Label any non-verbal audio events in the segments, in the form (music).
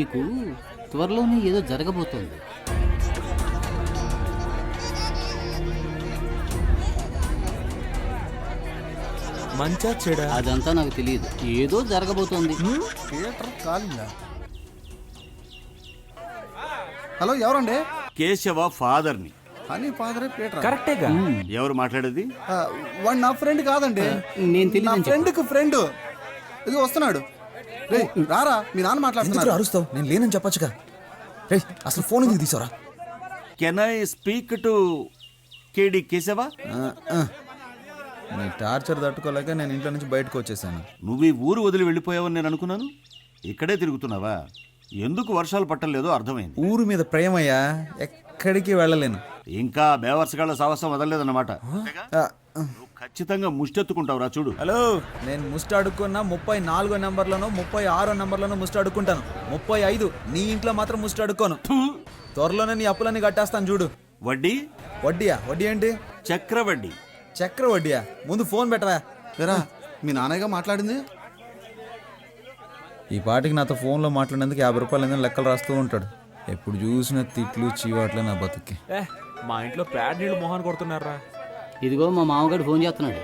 నీకు త్వరలోనే ఏదో జరగబోతోంది. మంచా చెడా? అదంతా నాకు తెలియదు. ఏదో జరగబోతోంది. థియేటర్ కాలిందా? హలో ఎవరండి? కేశవ ఫాదర్ని. Honey ఫాదరే Peter. కరెక్టేగా ఎవరు మాట్లాడేది? వాడు నా ఫ్రెండ్ కాదండి. నేను తెలియదు ఫ్రెండ్కు ఫ్రెండ్. ఇది వస్తున్నాడు. రేయ్ రారా మీ నాన్న ఎందుకు మాట్లాడుతున్నారు అరుస్తావు? నేను లేనని చెప్పొచ్చుగా. రే అసలు ఫోన్ ఎందుకు తీసారా కెన్ ఐ స్పీక్ టు కేడి కేశవ నీ టార్చర్ తట్టుకోలేక నేను ఇంట్లో నుంచి బయటకు వచ్చేసాను. నువ్వు ఈ ఊరు వదిలి వెళ్ళిపోయావని నేను అనుకున్నాను? ఇక్కడే తిరుగుతున్నావా? ఎందుకు వర్షాలు పట్టలేదో అర్థమైంది. ఊరు మీద ప్రేమయ్యా ఎక్కడికి వెళ్ళలేను. ఇంకా బేవర్సగాళ్ళ సాహసం వదలలేదన్నమాట. ఆ, ఆ. నువ్వు ఖచ్చితంగా ముష్టెత్తుకుంటావురా చూడు. హలో. నేను ముస్ట్ అడుక్కున్నా ముప్పై నాలుగో నెంబర్లోనో ముప్పై ఆరో నెంబర్లోనో ముస్ట్ అడుక్కుంటాను ముప్పై ఐదు నీ ఇంట్లో మాత్రం ముస్ట్ అడుక్కోను త్వరలోనే నీ అప్పులన్నీ కట్టేస్తాను చూడు. వడ్డీ? వడ్డీయా? వడ్డీ ఏంటి? చక్రవడ్డీ చక్ర వడ్డీయా? ముందు ఫోన్ పెట్టవా? లేరా మీ నాన్నగా మాట్లాడింది? ఈ పాటికి నాతో ఫోన్లో మాట్లాడినందుకు యాభై రూపాయలు ఏదైనా లెక్కలు రాస్తూ ఉంటాడు. ఎప్పుడు చూసిన తిట్లు చీవాట్లే నా బతుక్కి. మా ఇంట్లో ప్యాడ్ నీళ్ళు మొహాన్ కొడుతున్నారా ఇదిగో మా మామగారు ఫోన్ చేస్తున్నాడు.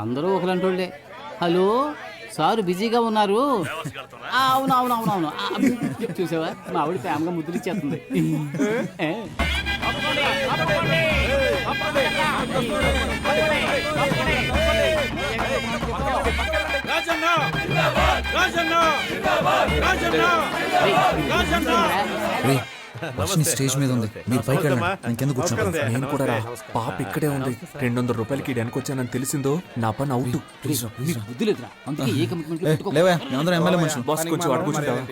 అందరూ ఒకలంటోళ్ళే. హలో సార్ బిజీగా ఉన్నారు. అవును అవును అవును అవును. చూసావా? మా ఆవిడ ప్రేమగా ముద్దులు ఇచ్చేస్తుంది. ఏ? రేయ్, వర్షిని స్టేజ్ మీద ఉంది. మీరు పైకి వెళ్ళండి. నేను కింద కూర్చుంటాను నేను కూడా రా. పాప ఇక్కడే ఉంది. రెండు వందల రూపాయలకి ఇక్కడికి వచ్చానని తెలిసిందో నా పని అవుట్. ప్లీజ్ బుద్ధి లేదురా అందుకే ఏ కమిట్మెంట్ లేవా మేమందరం ఎమ్మెల్యే మనుషులు. బాస్ కొంచెం అడుగు కూర్చుంటావా?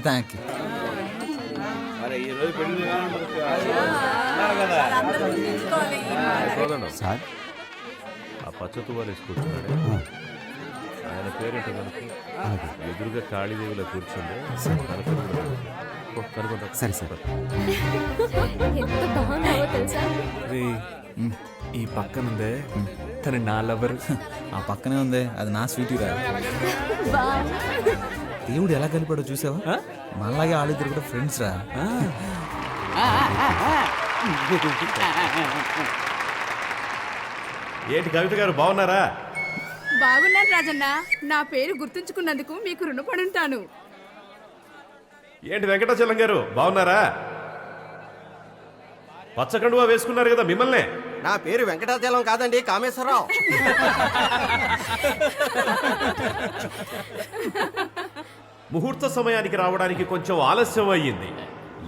(laughs) Thank you. సార్? ఆ పచ్చ తువ్వాలు వేసుకుంటున్నాడే ఆయన పేరేంటో కనుక ఎదురుగా కాళీదేవిలో కూర్చుండే సరే సరే. ఎంత బాగున్నావో తెలుసా? రే ఈ పక్కనుందే తన నా లవర్ ఆ పక్కనే ఉంది అది నా స్వీటీ రా. దేవుడు ఎలా కలిపాడో చూసావా? మనలాగే వాళ్ళిద్దరు కూడా ఫ్రెండ్స్ రా. ఏంటి కవిత గారు బాగున్నారా? బాగున్నాను రాజన్న. నా పేరు గుర్తుంచుకున్నందుకు మీకు రుణపడి ఉంటాను. ఏంటి వెంకటాచలం గారు బాగున్నారా? పచ్చకండువా వేసుకున్నారు కదా మిమ్మల్నే? నా పేరు వెంకటాచలం కాదండి కామేశ్వరరావు. ముహూర్త సమయానికి రావడానికి కొంచెం ఆలస్యం అయ్యింది.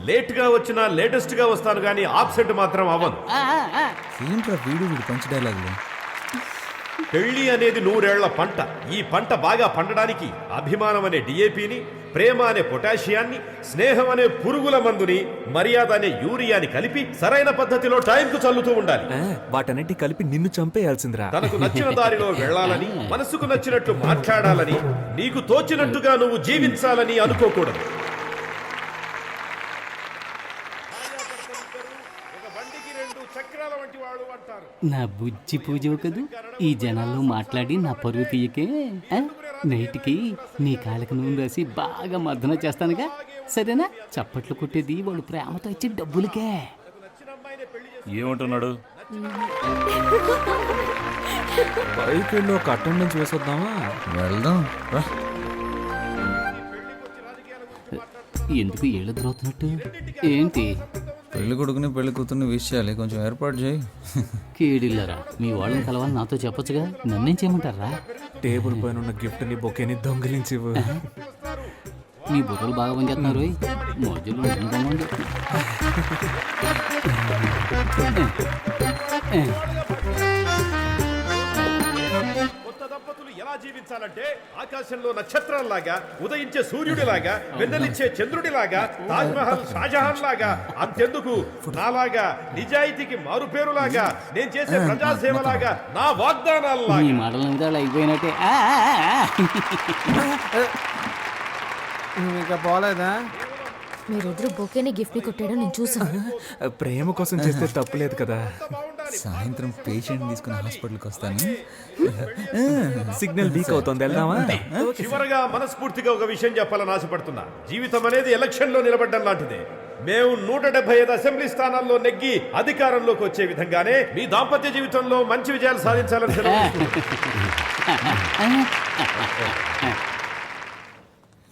లేట్గా వచ్చినా లేటెస్ట్గా వస్తాను కానీ ఆబ్సెంట్ మాత్రం అవ్వను. ఏంట్రా వీడు వీడు పంచి డైలాగులు పెళ్ళి అనేది నూరేళ్ళ పంట. ఈ పంట బాగా పండడానికి అభిమానం అనే డిఏపిని ప్రేమ అనే పొటాషియాన్ని స్నేహం అనే పురుగుల మందుని మర్యాద అనే యూరియాని కలిపి సరైన పద్ధతిలో టైంకు చల్లుతూ ఉండాలి. వాటన్నిటి కలిపి నిన్ను చంపేయాల్సిందిరా. తనకు నచ్చిన దారిలో వెళ్ళాలని (laughs) మనసుకు నచ్చినట్లు మాట్లాడాలని నీకు తోచినట్టుగా నువ్వు జీవించాలని అనుకోకూడదు. ఒక బండికి రెండు చక్రాల వంటి వాడు అంటారు నా బుజ్జి పూజ కదూ? ఈ జనాల్లో మాట్లాడి నా పరువు తీయకే? నైట్కి నీ కాళ్ళకి నూనె రాసి బాగా మర్దన చేస్తానుగా. సరేనా? చప్పట్లు కొట్టేది వాడు ప్రేమతో ఇచ్చే డబ్బులకే. ఏమంటున్నాడు? బైక్ వెళ్ళి ఒక అటెండెన్స్ వేసొద్దామా? వెళ్దాం ఎందుకు ఏళ్ళు ద్రోతున్నట్టు ఏంటి? పెళ్ళి కొడుకుని పెళ్ళి కూతుర్ని విష్ చేయాలి. కొంచెం ఏర్పాటు చేయి. కీడిల్లరా మీ వాళ్ళని కలవాలి నాతో చెప్పొచ్చుగా? నన్నేం చేయమంటారా? టేబుల్ పైన ఉన్న గిఫ్ట్ని బొకేని దొంగిలించివు మీ బుర్రలు బాగా పనిచేస్తున్నారు. మధ్యలో జీవించాలంటే ఆకాశంలో నక్షత్రాల్లాగా ఉదయించే సూర్యుడిలాగా వెన్నెలిచ్చే చంద్రుడిలాగా తాజ్ మహల్ షాజహాన్ లాగా అంతెందుకు? నాలాగా నిజాయితీకి మారుపేరులాగా నేను చేసే ప్రజాసేవలాగా నా వాగ్దానాల్లాగా. మాటల అయిపోయినట్టే. ఆ. ఇంకా పోలేదా? మీరిద్దరు బొకేని గిఫ్ట్ని కొట్టాడో నేను చూసాను ప్రేమ కోసం చేస్తే తప్పులేదు కదా. సాయంత్రం పేషెంట్ తీసుకుని హాస్పిటల్కి వస్తాను. సిగ్నల్ వీక్ అవుతుంది వెళ్దామా? చివరగా మనస్ఫూర్తిగా ఒక విషయం చెప్పాలని ఆశపడుతున్నా. జీవితం అనేది ఎలక్షన్లో నిలబడ్డం లాంటిదే. మేము నూట డెబ్బై ఐదు అసెంబ్లీ స్థానాల్లో నెగ్గి అధికారంలోకి వచ్చే విధంగానే మీ దాంపత్య జీవితంలో మంచి విజయాలు సాధించాలని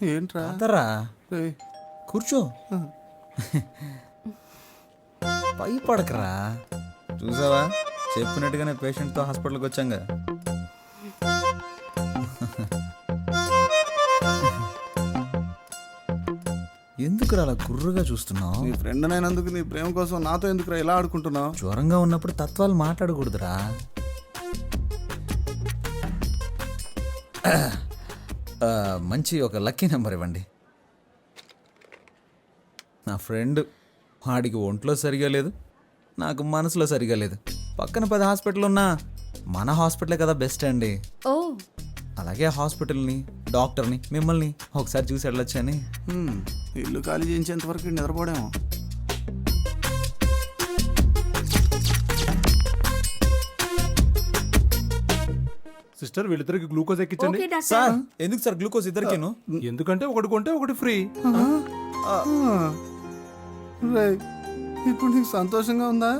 ఏంట్రా? కూర్చో. పై పడకరా చూసావా? చెప్పినట్టుగానే పేషెంట్తో హాస్పిటల్కి వచ్చాంగా. ఎందుకు అలా గుర్రుగా చూస్తున్నావు? నీ ఫ్రెండ్ అయినందుకు నీ ప్రేమ కోసం నాతో ఎందుకురా ఇలా ఆడుకుంటున్నావు? జ్వరంగా ఉన్నప్పుడు తత్వాలు మాట్లాడకూడదురా. ఆ, మంచి ఒక లక్కీ నెంబర్ ఇవ్వండి. నా ఫ్రెండ్ వాడికి ఒంట్లో సరిగా లేదు. నాకు మనసులో సరిగా లేదు. పక్కన పది హాస్పిటల్ ఉన్నా మన హాస్పిటలే కదా బెస్ట్ అండి. ఓ. అలాగే హాస్పిటల్ని డాక్టర్ని మిమ్మల్ని ఒకసారి చూసి వెళ్ళొచ్చని హ్మ్, ఇల్లు ఖాళీ చేయించేంత వరకు నిద్రపోడేమో. సిస్టర్ వీళ్ళిద్దరికి గ్లూకోజ్ ఎక్కించండి. Okay doctor. సార్ ఎందుకు సార్ గ్లూకోజ్ ఇద్దరికేను? ఎందుకంటే ఒకటి కొంటే ఒకటి ఫ్రీ. రేయ్, ఇప్పుడు నీకు సంతోషంగా ఉందా?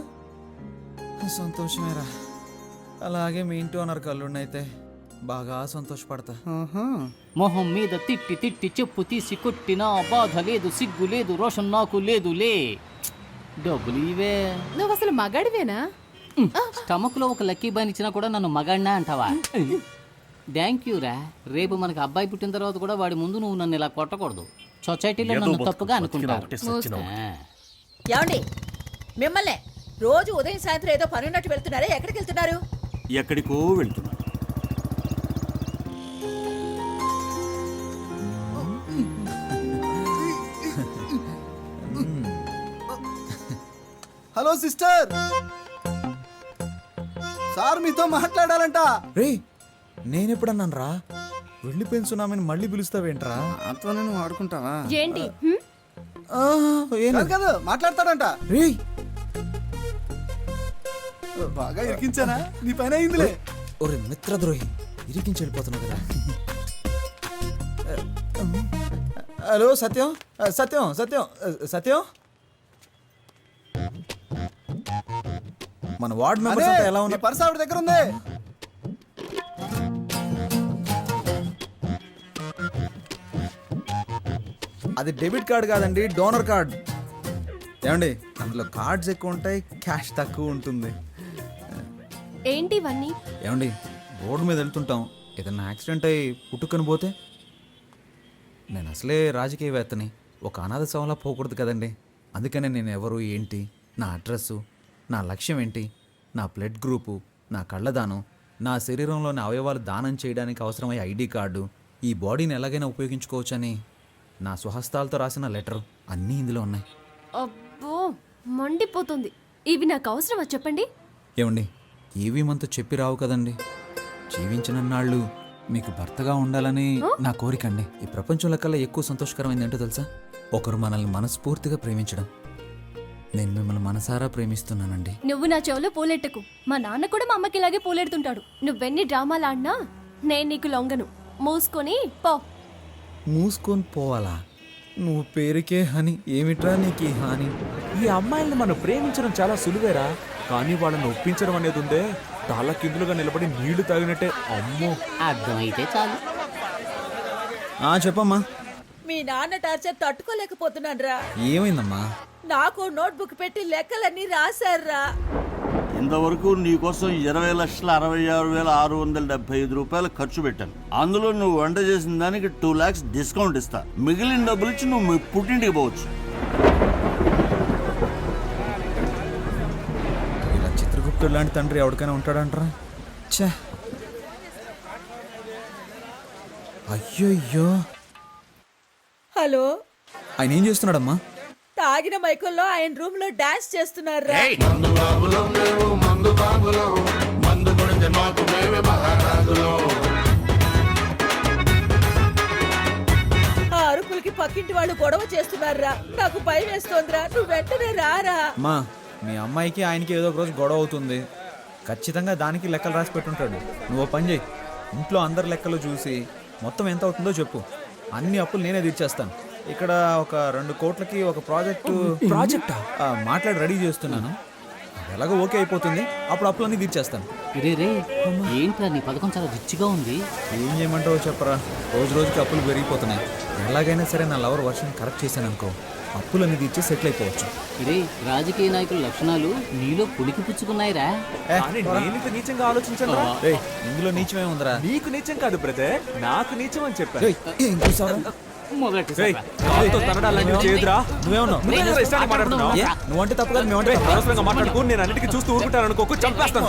సంతోషమేరా. అలాగే మీ ఇంటి ఓనర్ కళ్ళుండైతే బాగా సంతోషపడతా. మొహం మీద తిట్టి తిట్టి చెప్పు తీసి కొట్టినా బాధ లేదు సిగ్గు లేదు రోషన్ నాకు లేదులే డబ్బులు ఇవే. నువ్వు అసలు మగాడివేనా? స్టమక్లో ఒక లక్కీ బాన్ ఇచ్చినా కూడా నన్ను మగాడినా అంటావా? థ్యాంక్ యూ రా. రేపు మనకి అబ్బాయి పుట్టిన తర్వాత కూడా వాడి ముందు నువ్వు నన్ను ఇలా కొట్టకూడదు. సొసైటీలో నన్ను తప్పుగా అనుకుంటారు. ఆ. ఏమండి? మిమ్మల్ని రోజు ఉదయం సాయంత్రం ఏదో పని ఉన్నట్టు వెళ్తున్నారే ఎక్కడికి వెళ్తున్నారు? ఎక్కడికో వెళ్తున్నా హలో సిస్టర్! సార్ మీతో మాట్లాడాలంట. రే నేనెప్పుడన్నాను రా వెళ్ళిపోయిన సునామీని మళ్ళీ పిలుస్తావేంట్రా? నువ్వు ఆడుకుంటావా? ఏంటి? హ్మ్? కాదు కాదు మాట్లాడతాడంట. రేయ్ బాగా ఇరికించానా? నీ పైన అయిందిలే. ఒరే మిత్రద్రోహి ఇరికించి వెళ్ళిపోతున్నావు కదా. హలో సత్యం? సత్యం సత్యం సత్యం? మన వార్డ్ మెంబర్స్ ఎలా నీ ఉన్నారు? పర్స్ ఆవిడ దగ్గర ఉంది. అది డెబిట్ కార్డ్ కాదండి డోనర్ కార్డ్. ఏమండి అందులో కార్డ్స్ ఎక్కువ ఉంటాయి క్యాష్ తక్కువ ఉంటుంది. ఏంటి ఇవన్నీ? ఏమండి రోడ్డు మీద వెళ్తుంటాం. ఏదన్నా యాక్సిడెంట్ అయ్యి పుట్టుకొని పోతే? నేను అసలే రాజకీయవేత్తని. ఒక అనాథ శవంలా పోకూడదు కదండి. అందుకనే నేను ఎవరు ఏంటి నా అడ్రస్సు నా లక్ష్యం ఏంటి నా బ్లడ్ గ్రూపు నా కళ్ళదానం నా శరీరంలోని అవయవాలు దానం చేయడానికి అవసరమయ్యే ఐడి కార్డు ఈ బాడీని ఎలాగైనా ఉపయోగించుకోవచ్చని నా స్వహస్తాలతో రాసిన లెటర్ అన్నీ ఇందులో ఉన్నాయి. అబ్బో మండిపోతుంది. ఇవి నాకు అవసరమా చెప్పండి? ఏమండి ఏవి మనతో చెప్పి రావు కదండి. జీవించిన నాళ్ళు మీకు భర్తగా ఉండాలని నా కోరికండి ఈ ప్రపంచంలో కల్లా ఎక్కువ సంతోషకరమైంది ఏంటో తెలుసా? ఒకరు మనల్ని మనస్ఫూర్తిగా ప్రేమించడం. నేను మిమ్మల్ని మనసారా ప్రేమిస్తున్నానండి. నువ్వు నా చెవులో పూలెట్టకు. మా నాన్న కూడా మా అమ్మకి ఇలాగే పూలెడుతుంటాడు. నువ్వెన్ని డ్రామాలు ఆడినా నేను నీకు లొంగను. మూసుకొని పో. మూసుకొని పోవాలా? నువ్వు పేరుకే హని. ఏమిట్రా నీకు ఈ హాని? ఈ అమ్మాయిల్ని మనం ప్రేమించడం చాలా సులువేరా? కానీ వాళ్ళని ఒప్పించడం అనేది ఉందే తాళ్ళ కిందులుగా నిలబడి నీళ్ళు తాగినట్టే. అమ్మో! అర్థమైతే చాలు. ఆ చెప్పమ్మా. మీ నాన్న టార్చర్ తట్టుకోలేకపోతున్నాను రా ఏమైందమ్మా? నాకు నోట్బుక్ పెట్టి లెక్కలన్నీ రాశారా ఇంతవరకు నీకోసం ఇరవై లక్షల అరవై ఆరు వేల ఆరు వందల డెబ్బై ఐదు రూపాయలు ఖర్చు పెట్టాను. అందులో నువ్వు వంట చేసిన దానికి టూ లాక్స్ డిస్కౌంట్ ఇస్తా. మిగిలిన డబ్బులు ఇచ్చి నువ్వు మీ పుట్టింటికి పోవచ్చు. ఇలా చిత్రగుప్తుడు లాంటి తండ్రి ఎవరికైనా ఉంటాడంటారా? ఛే! అయ్యో హలో? ఆయన ఏం చేస్తున్నాడమ్మా? తాగిన మైకుల్లో ఆయన రూమ్లో డాన్స్ చేస్తున్నారా ఆ అరుపులకి పక్కింటి వాళ్ళు గొడవ చేస్తున్నారా నాకు భయం వేస్తోందిరా నువ్వు వెంటనే రారా. అమ్మా మీ అమ్మాయికి ఆయనకి ఏదో ఒక రోజు గొడవ అవుతుంది. ఖచ్చితంగా దానికి లెక్కలు రాసి పెట్టుంటాడు. నువ్వు పని చేయి ఇంట్లో అందరి లెక్కలు చూసి మొత్తం ఎంత అవుతుందో చెప్పు. అన్ని అప్పులు నేనే తీర్చేస్తాను. ఇక్కడ ఒక రెండు కోట్లకి ఒక ప్రాజెక్టు ప్రాజెక్టా? ఆ, మాట్లాడి రెడీ చేస్తున్నాను. అది ఎలాగో ఓకే అయిపోతుంది. అప్పుడు అప్పులన్నీ తీర్చేస్తాను. రే రే ఏంట్రా నీ పథకం చాలా రిచ్గా ఉంది? ఏం చేయమంటావో చెప్పరా? రోజు రోజుకి అప్పులు పెరిగిపోతున్నాయి. ఎలాగైనా సరే నా లవర్ వర్షన్ కరెక్ట్ చేశాను అనుకో అప్పులన్నీ తీర్చి సెటిల్ అయిపోవచ్చు. రే రాజకీయ నాయకుల లక్షణాలు నీలో పులికి పుచ్చుకున్నాయిరా. ఏ, కానీ నీచంగా ఆలోచించను రేయ్, ఇందులో నీచమే ఉందిరా నీకు నీచం కాదు బ్రదర్. నాకు నీచం అని చెప్పాను. రేయ్, ఏం చూసావురా? నువ్వంటే తప్పు కదా మేమంటే? అనవసరంగా మాట్లాడుకో నేను అన్నిటికీ చూస్తూ ఊరుకుంటాను అనుకోకు చంపేస్తాను.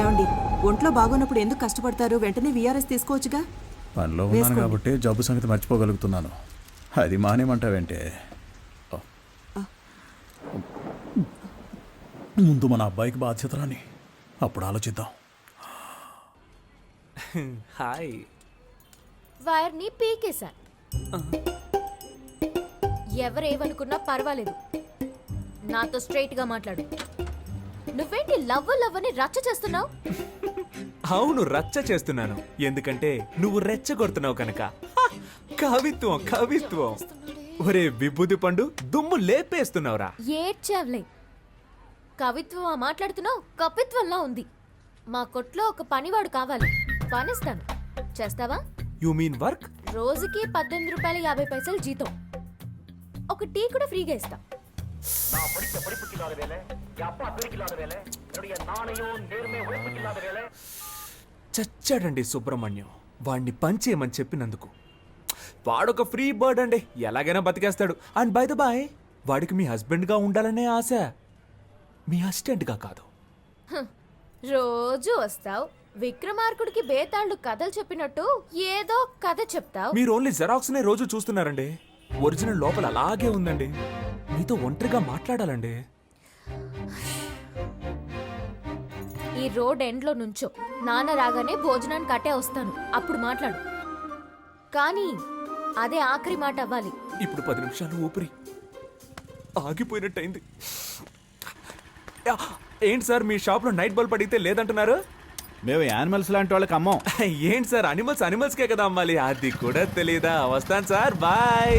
ఏమండి ఒంట్లో బాగోనప్పుడు ఎందుకు కష్టపడతారు? వెంటనే వీఆర్ఎస్ తీసుకోవచ్చుగా? పనిలో ఉన్నాను. కాబట్టి జబ్బు సంగతి మర్చిపోగలుగుతున్నాను. అది మానేమంటావేంటే? ముందు మన అబ్బాయికి బాధ్యత రాని. అప్పుడు ఆలోచిద్దాం. (laughs) హాయ్. వైర్ని పీకేశా ఎవరేమనుకున్నా పర్వాలేదు. నాతో స్ట్రైట్గా మాట్లాడు. నువ్వేంటి లవ్ లవ్ అని రచ్చ చేస్తున్నావు? (laughs) అవును రచ్చ చేస్తున్నాను. ఎందుకంటే నువ్వు రెచ్చగొడుతున్నావు కనుక! కవిత్వం కవిత్వం. ఒరే విభూతి పండు దుమ్ము లేపేస్తున్నావురా. ఏడ్చావులే. కవిత్వం మాట్లాడుతున్నావు? కపిత్వంలా ఉంది. మా కొట్లో ఒక పనివాడు కావాలి. పనిస్తాను. చేస్తావా? You mean work? రోజుకి పద్దెనిమిది రూపాయల యాభై పైసలు జీతం. ఒక టీ కూడా ఫ్రీగా ఇస్తా. చచ్చాడండి సుబ్రహ్మణ్యం. వాడిని పంచేయమని చెప్పినందుకు. వాడొక ఫ్రీ బర్డ్ అండి. ఎలాగైనా బతికేస్తాడు. అండ్ బై ద బాయ్ వాడికి మీ హస్బెండ్గా ఉండాలనే ఆశ. మీ అసిస్టెంట్గా కాదు. రోజు వస్తావు. విక్రమార్కుడికి బేతాళ్ళు కథలు చెప్పినట్టు ఏదో కథ చెప్తావు. మీరు ఓన్లీ జెరాక్స్ నే రోజు చూస్తున్నారండి. ఒరిజినల్ లోపల అలాగే ఉందండి. మీతో ఒంటరిగా మాట్లాడాలండి. ఈ రోడ్ ఎండ్లో నుంచో. నాన్న రాగానే భోజనానికి అట్టే వస్తాను. అప్పుడు మాట్లాడు. కానీ అదే ఆఖరి మాట అవ్వాలి. ఇప్పుడు పది నిమిషాలు ఊపిరి. ఆగిపోయినట్టయింది. ఏంటి సార్ మీ షాప్లో నైట్ బల్బ్ అడిగితే లేదంటున్నారు? మేము యానిమల్స్ లాంటి వాళ్ళకి అమ్మం. (laughs) ఏంటి సార్ అనిమల్స్ అనిమల్స్కే కదా అమ్మాలి. అది కూడా తెలియదా వస్తాను సార్ బాయ్.